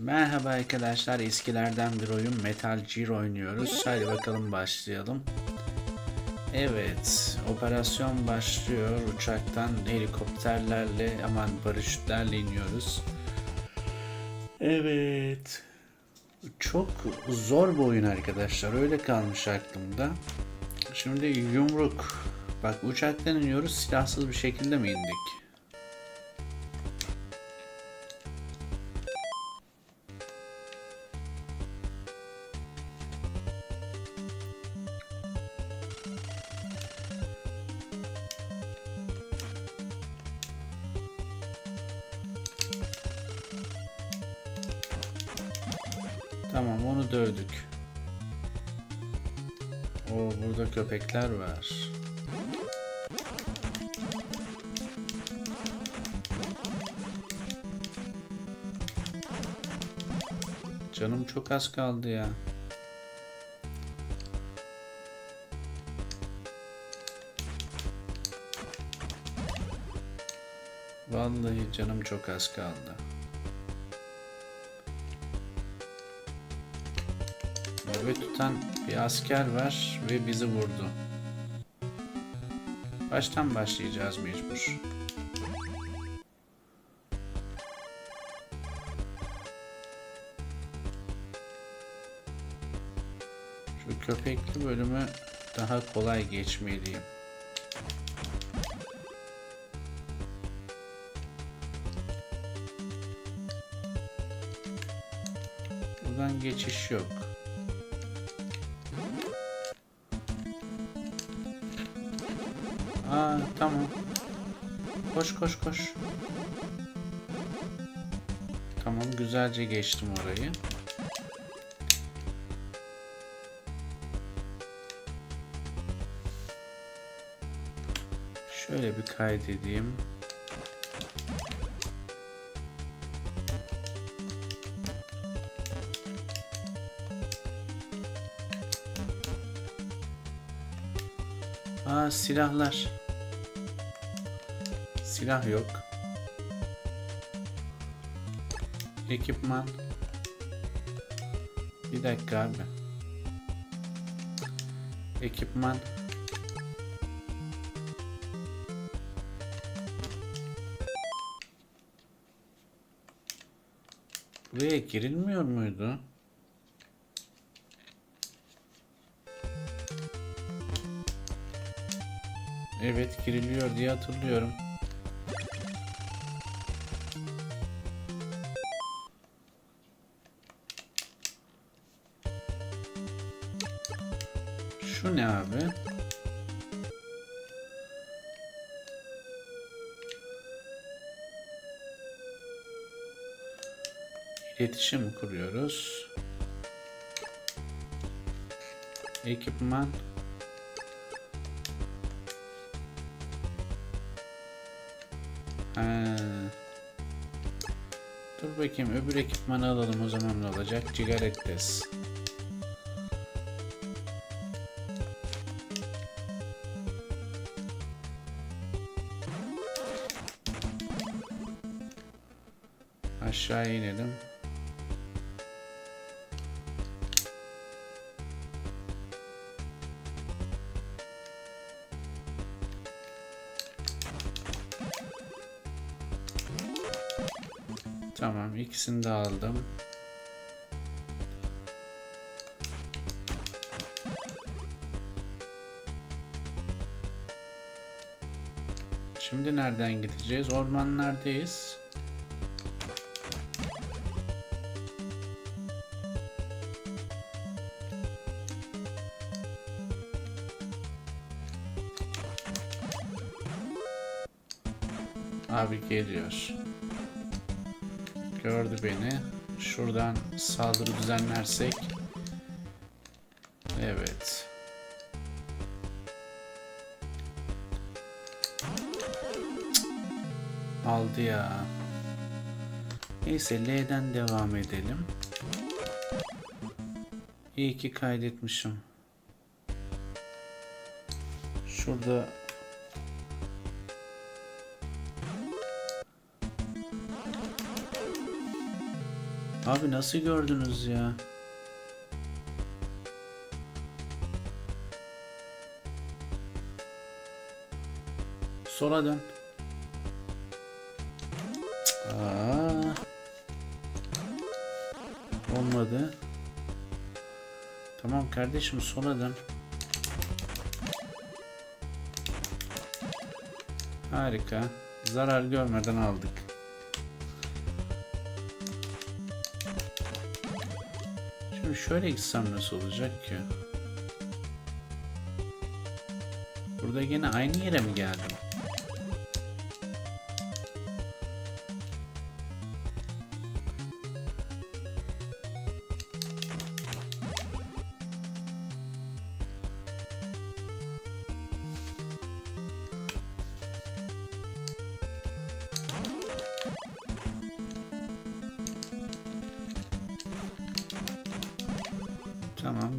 Merhaba arkadaşlar eskilerden bir oyun Metal Gear oynuyoruz. Hadi bakalım başlayalım. Evet operasyon başlıyor. Uçaktan helikopterlerle aman paraşütlerle iniyoruz. Evet. Çok zor bir oyun arkadaşlar. Öyle kalmış aklımda. Şimdi yumruk. Bak uçaktan iniyoruz silahsız bir şekilde mi indik? Tamam onu dövdük. O burada köpekler var. Canım çok az kaldı ya. Vallahi canım çok az kaldı. Nöbet tutan bir asker var ve bizi vurdu. Baştan başlayacağız mecbur. Şu köpekli bölümü daha kolay geçmeliyim. Buradan geçiş yok. Tamam. Koş koş koş. Tamam güzelce geçtim orayı. Şöyle bir kaydedeyim. Aa silahlar. Silah yok. Ekipman. Bir dakika abi. Ekipman. Buraya girilmiyor muydu? Evet giriliyor diye hatırlıyorum. Şu ne abi? İletişim kuruyoruz. Ekipman. Ha. Dur bakayım öbür ekipmanı alalım o zaman ne olacak? Cigarettes. Aşağı inelim. Tamam ikisini de aldım. Şimdi nereden gideceğiz? Ormanlardayız. Abi geliyor. Gördü beni. Şuradan saldırı düzenlersek. Evet. Aldı ya. Neyse L'den devam edelim. İyi ki kaydetmişim. Şurada Abi nasıl gördünüz ya? Sola dön. Aa. Olmadı. Tamam kardeşim sola dön. Harika. Zarar görmeden aldık. Şöyle gitsem nasıl olacak ki? Burada yine aynı yere mi geldim?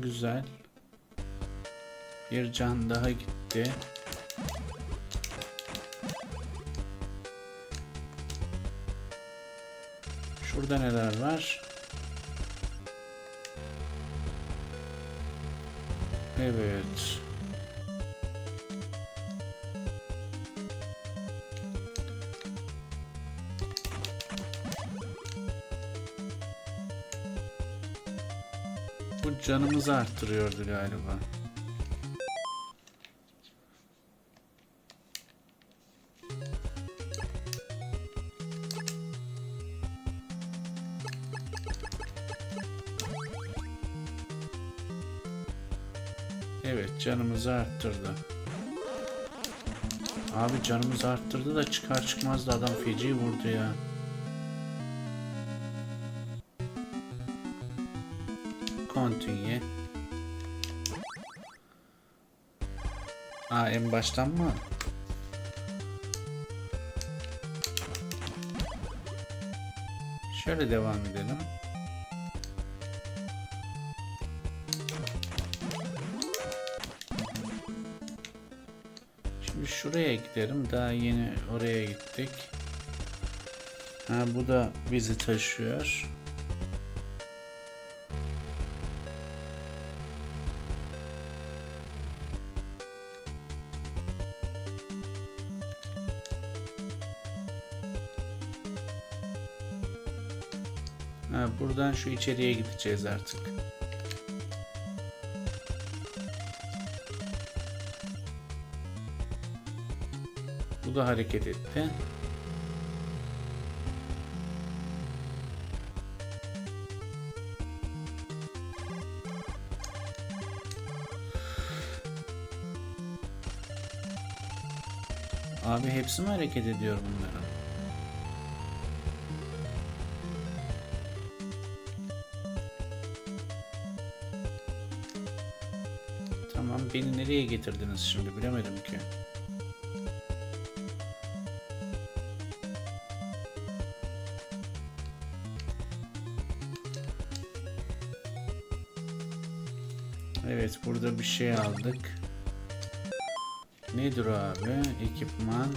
Güzel. Bir can daha gitti. Şurada neler var? Evet. Canımızı arttırıyordu galiba. Evet canımızı arttırdı. Abi canımızı arttırdı da çıkar çıkmaz da adam feci vurdu ya. Continue. Aa en baştan mı? Şöyle devam edelim. Şimdi şuraya gidelim. Daha yeni oraya gittik. Ha bu da bizi taşıyor. Ha, buradan şu içeriye gideceğiz artık. Bu da hareket etti. Abi hepsi mi hareket ediyor bunların? Tamam beni nereye getirdiniz şimdi bilemedim ki. Evet burada bir şey aldık. Nedir abi? Ekipman.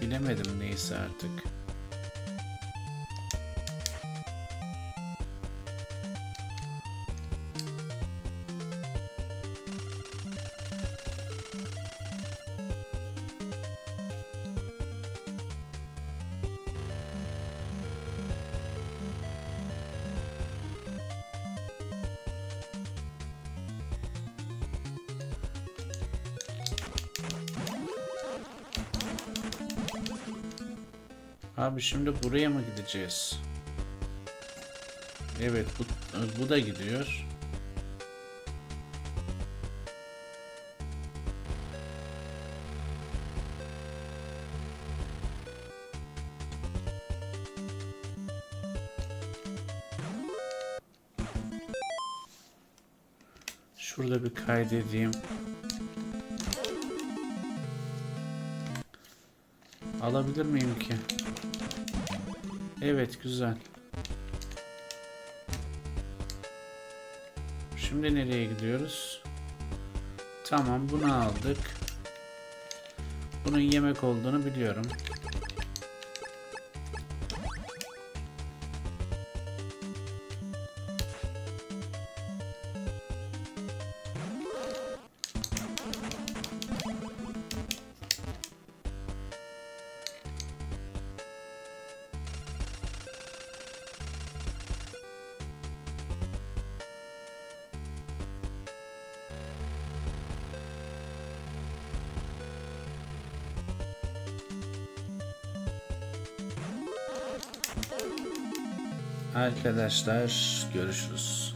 Bilemedim neyse artık. Abi şimdi buraya mı gideceğiz? Evet bu, bu da gidiyor. Şurada bir kaydedeyim. Alabilir miyim ki? Evet güzel. Şimdi nereye gidiyoruz? Tamam bunu aldık. Bunun yemek olduğunu biliyorum. Arkadaşlar görüşürüz.